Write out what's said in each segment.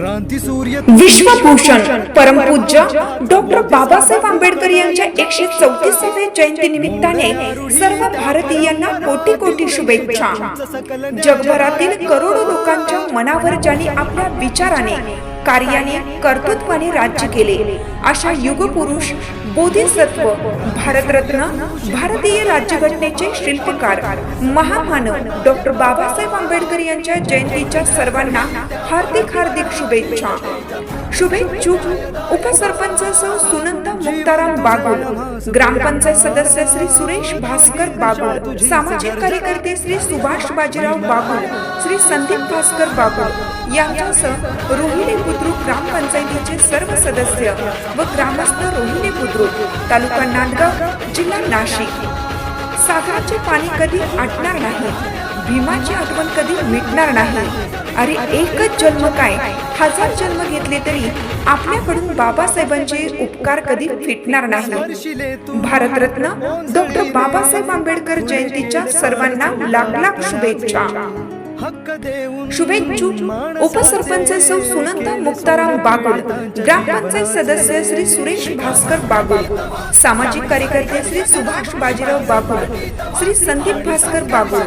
क्रांती सूर्य विश्वभूषण परमपूज्य डॉक्टर बाबासाहेब आंबेडकर यांच्या एकशे चौतीसाव्या जयंती निमित्ताने सर्व भारतीयांना कोटी कोटी शुभेच्छा. जगभरातील करोडो लोकांच्या मनावर ज्यांनी आपल्या विचाराने कार्याने कर्तृत्वाने राज्य केले. अशा युगपुरुष बोधिसत्व भारतरत्न भारतीय राज्यघटनेचे शिल्पकार महामानव डॉक्टर बाबासाहेब आंबेडकर यांच्या जयंतीच्या सर्वांना हार्दिक हार्दिक शुभेच्छा. शुभेच्छुक उपसरपंच सौ सुनंदा मुक्ताराम बागुल ग्रामपंचायत सदस्य श्री सुरेश भास्कर बागुल सामाजिक कार्यकर्ते श्री सुभाष बाजीराव बागुल श्री संदीप भास्कर बागुल यांच्यासह रोहिणी बुद्रुक ग्रामपंचायतीचे सर्व सदस्य व ग्रामस्थ रोहिणी बुद्रुक तालुका नांदगाव जिल्हा नाशिक. सागराचे पाणी कधी आटणार नाही भीमाची आठवण कधी मिटणार नाही अरे एकच जन्म काय? हजार जन्म घेतले तरी आपल्याकडून बाबासाहेबांचे उपकार कधी फिटणार नाही. भारतरत्न डॉक्टर बाबासाहेब आंबेडकर जयंतीच्या सर्वांना लाख लाख शुभेच्छा. शुभेच्छू. उपसरपंच सौ सुनंदा मुक्ताराम बागुल. ग्रामपंचायत सदस्य श्री सुरेश भास्कर बागुल. सामाजिक कार्यकर्ते श्री सुभाष बाजीराव बागुल. श्री संदीप भास्कर बागुल.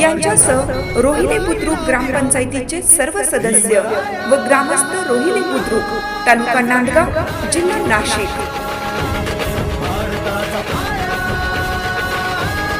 यांच्यासह रोहिणी बुद्रुक ग्रामपंचायतीचे सर्व सदस्य व ग्रामस्थ रोहिणी बुद्रुक तालुका नांदगाव जिल्हा नाशिक.